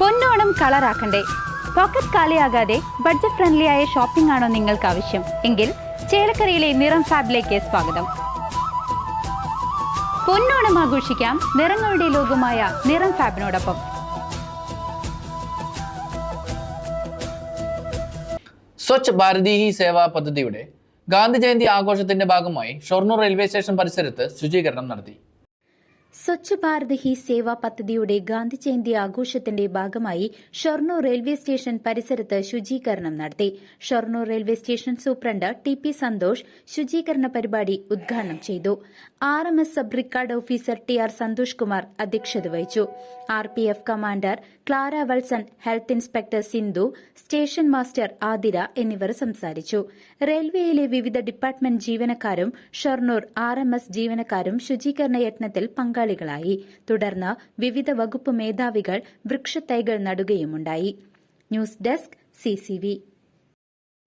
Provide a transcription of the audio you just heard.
പൊന്നോണം കളറാക്കണ്ടേ. പോക്കറ്റ് കാലിയാകാതെ budget friendly ആയ ഷോപ്പിംഗ് ആണോ നിങ്ങൾക്ക് ആവശ്യം? എങ്കിൽ ചേലക്കരയിലെ നിറം ഫാബിലേക്ക് സ്വാഗതം. പൊന്നോണം ആഘോഷിക്കാം നിറങ്ങളുടെ ലോകമായ നിറം ഫാബിനോടൊപ്പം. സ്വച്ഛ് ഭാരതി ഹി സേവാ പദ്ധതിയുടെ ഗാന്ധി ജയന്തി ആഘോഷത്തിന്റെ ഭാഗമായി ഷൊർണൂർ റെയിൽവേ സ്റ്റേഷൻ പരിസരത്ത് ശുചീകരണം നടത്തി. സ്വച്ഛ് ഭാരത് ഹി സേവ പദ്ധതിയുടെ ഗാന്ധി ജയന്തി ആഘോഷത്തിന്റെ ഭാഗമായി ഷൊർണൂർ റെയിൽവേ സ്റ്റേഷൻ പരിസരത്ത് ശുചീകരണം നടത്തി. Shoranur railway station superintendent T P Santhosh ശുചീകരണ പരിപാടി ഉദ്ഘാടനം ചെയ്തു. R M S sub record officer T R Santhosh Kumar അധ്യക്ഷത വഹിച്ചു. R P F commander Clara Valsan health inspector Sindhu station master Athira എന്നിവർ സംസാരിച്ചു. റെയിൽവേയിലെ വിവിധ ഡിപ്പാർട്ട്മെന്റ് ജീവനക്കാരും ഷൊർണൂർ ആർ എം എസ് ജീവനക്കാരും ശുചീകരണ യത്നത്തിൽ പങ്കാളികളായി തുടർന്ന് വിവിധ വകുപ്പ് മേധാവികൾ വൃക്ഷത്തൈകൾ നടുകയുമുണ്ടായി. News desk CCV